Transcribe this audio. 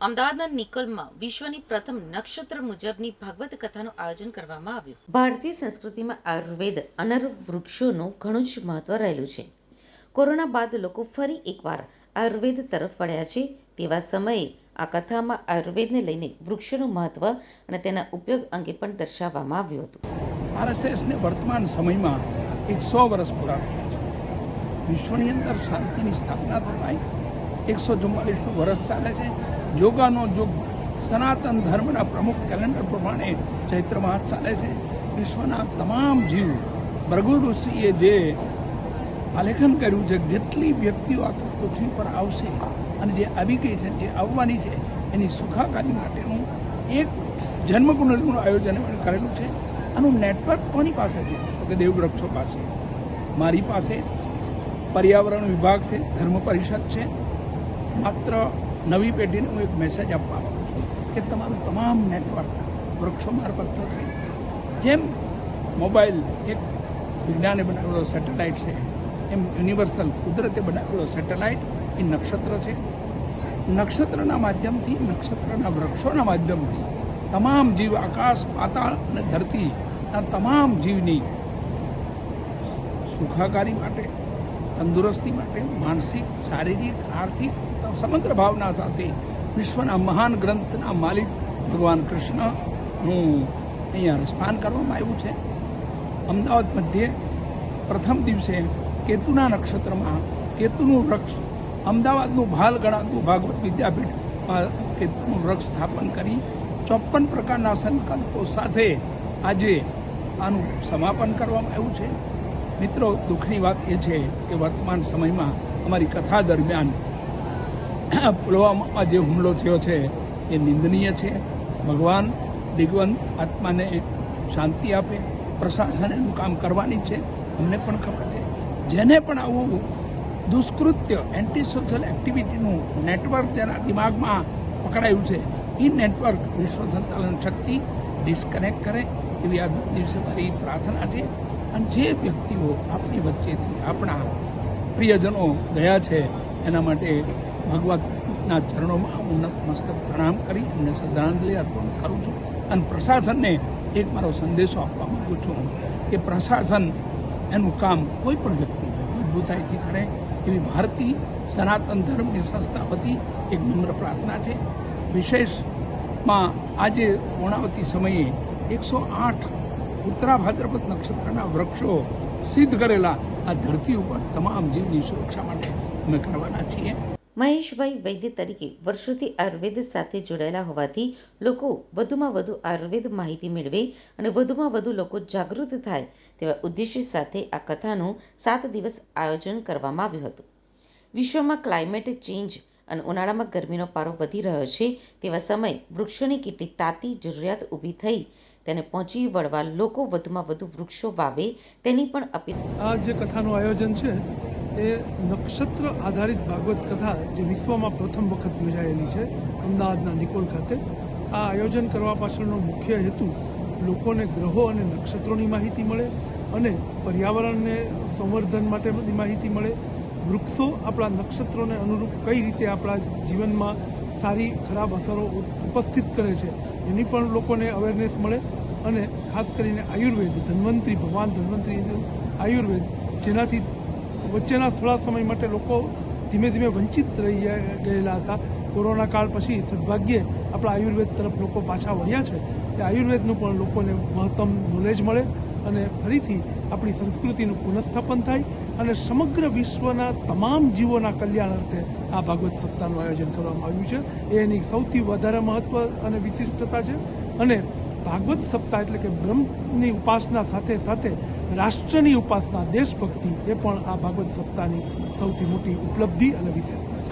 અમદાવાદના નિકોલમાં વિશ્વની પ્રથમ નક્ષત્ર મુજબની ભાગવત કથાનું આયોજન કરવામાં આવ્યું. ભારતીય સંસ્કૃતિમાં આયુર્વેદ અનર વૃક્ષોનું ઘણું જ મહત્વ રહેલું છે. કોરોના બાદ લોકો ફરી એકવાર આયુર્વેદ તરફ વળ્યા છે તેવા સમયે આ કથામાં આયુર્વેદને લઈને વૃક્ષોનું મહત્વ અને તેના ઉપયોગ અંગે પણ દર્શાવવામાં આવ્યું હતું. આરએસએસને વર્તમાન સમયમાં એકસો વર્ષ પૂરા થયા છે. વિશ્વની અંદર શાંતિની સ્થાપના થવાય એકસો ચુમ્માલીસનું વર્ષ ચાલે છે. યોગાનો યુગ સનાતન ધર્મના પ્રમુખ કેલેન્ડર પ્રમાણે ચૈત્ર માસ ચાલે છે. વિશ્વના તમામ જીવ ભૃગુ ઋષિએ જે આલેખન કર્યું છે, જેટલી વ્યક્તિઓ આ પૃથ્વી પર આવશે અને જે આવી ગઈ છે, જે આવવાની છે, એની સુખાકારી માટેનું એક જન્મકુંડલીનું આયોજન કરેલું છે. આનું નેટવર્ક કોની પાસે છે? તો કે દેવવૃક્ષો પાસે. મારી પાસે પર્યાવરણ વિભાગ છે, ધર્મ પરિષદ છે માત્ર નવી પેઢીને હું એક મેસેજ આપવા માગું છું કે તમારું તમામ નેટવર્ક વૃક્ષો મારફત થશે. જેમ મોબાઈલ એક વિજ્ઞાને બનાવેલો સેટેલાઇટ છે, એમ યુનિવર્સલ કુદરતે બનાવેલો સેટેલાઇટ એ નક્ષત્ર છે. નક્ષત્રના માધ્યમથી, નક્ષત્રના વૃક્ષોના માધ્યમથી તમામ જીવ આકાશ, પાતાળ અને ધરતીના તમામ જીવની સુખાકારી માટે, તંદુરસ્તી માટે, માનસિક, શારીરિક, આર્થિક સમગ્ર ભાવના સાથે વિશ્વના મહાન ગ્રંથના માલિક ભગવાન કૃષ્ણનું અહીંયા રસપાન કરવામાં આવ્યું છે. અમદાવાદ મધ્યે પ્રથમ દિવસે કેતુના નક્ષત્રમાં કેતુનું વૃક્ષ, અમદાવાદનું ભાલ ગણાતું ભાગવત વિદ્યાપીઠમાં કેતુનું વૃક્ષ સ્થાપન કરી ચોપન પ્રકારના સંકલ્પો સાથે આજે આનું સમાપન કરવામાં આવ્યું છે. મિત્રો, દુઃખની વાત એ છે કે વર્તમાન સમયમાં અમારી કથા દરમિયાન પુલવામામાં જે હુમલો થયો છે, એ નિંદનીય છે. ભગવાન દિગ્વંત આત્માને શાંતિ આપે, પ્રશાસન એનું કામ કરવાની છે. અમને પણ ખબર છે. જેને પણ આવું દુષ્કૃત્ય એન્ટી સોશિયલ એક્ટિવિટીનું નેટવર્ક જેના દિમાગમાં પકડાયું છે, એ નેટવર્ક વિશ્વ સંચાલન શક્તિ ડિસ્કનેક્ટ કરે એવી આ દિવસે મારી પ્રાર્થના છે. અને જે વ્યક્તિઓ આપણી વચ્ચેથી આપણા પ્રિયજનો ગયા છે, એના માટે ભગવતના ચરણોમાં હું મસ્તક પ્રણામ કરી એમને શ્રદ્ધાંજલિ અર્પણ કરું છું. અને પ્રશાસનને એક મારો સંદેશો આપવા માગું છું કે પ્રશાસન એનું કામ કોઈ પણ વ્યક્તિ મજબૂતાઈથી કરે, એવી ભારતીય સનાતન ધર્મની સંસ્થા વતી એક નમ્ર પ્રાર્થના છે. વિશેષમાં આજે ઓણાવતી સમયે એકસો આઠ ઉત્તરા ભાદ્રપદ નક્ષત્રના વૃક્ષો સિદ્ધ કરેલા આ ધરતી ઉપર તમામ જીવની સુરક્ષા માટે અમે કરવાના છીએ. મહેશભાઈ વૈદ્ય તરીકે વર્ષોથી આયુર્વેદ સાથે જોડાયેલા હોવાથી લોકો વધુમાં વધુ આયુર્વેદ માહિતી મેળવે અને વધુમાં વધુ લોકો જાગૃત થાય તેવા ઉદ્દેશ્ય સાથે આ કથાનું સાત દિવસ આયોજન કરવામાં આવ્યું હતું. વિશ્વમાં ક્લાઇમેટ ચેન્જ અને ઉનાળામાં ગરમીનો પારો વધી રહ્યો છે તેવા સમયે વૃક્ષોની કેટલી તાતી જરૂરિયાત ઊભી થઈ તેને પહોંચી વળવા લોકો વધુમાં વધુ વૃક્ષો વાવે તેની પણ અપીલ આ જે કથાનું આયોજન છે એ નક્ષત્ર આધારિત ભાગવત કથા જે વિશ્વમાં પ્રથમ વખત યોજાયેલી છે, અમદાવાદના નિકોલ ખાતે. આ આયોજન કરવા પાછળનો મુખ્ય હેતુ લોકોને ગ્રહો અને નક્ષત્રોની માહિતી મળે અને પર્યાવરણને સંવર્ધન માટેની માહિતી મળે. વૃક્ષો આપણા નક્ષત્રોને અનુરૂપ કઈ રીતે આપણા જીવનમાં સારી, ખરાબ અસરો ઉપસ્થિત કરે છે, એની પણ લોકોને અવેરનેસ મળે અને ખાસ કરીને આયુર્વેદ, ધન્વંતરી, ભગવાન ધન્વંતરી આયુર્વેદ, જેનાથી વચ્ચેના થોડા સમય માટે લોકો ધીમે ધીમે વંચિત રહી ગયેલા હતા. કોરોના કાળ પછી સદભાગ્યે આપણા આયુર્વેદ તરફ લોકો પાછા વળ્યા છે. તે આયુર્વેદનું પણ લોકોને મહત્તમ નોલેજ મળે અને ફરીથી આપણી સંસ્કૃતિનું પુનઃસ્થાપન થાય અને સમગ્ર વિશ્વના તમામ જીવોના કલ્યાણ અર્થે આ ભાગવત સપ્તાહનું આયોજન કરવામાં આવ્યું છે. એ એની સૌથી વધારે મહત્વ અને વિશિષ્ટતા છે અને ભાગવત સપ્તાહ એટલે કે બ્રહ્મની ઉપાસના સાથે સાથે રાષ્ટ્રની ઉપાસના, દેશભક્તિ, એ પણ આ ભાગવત સપ્તાહની સૌથી મોટી ઉપલબ્ધિ અને વિશેષતા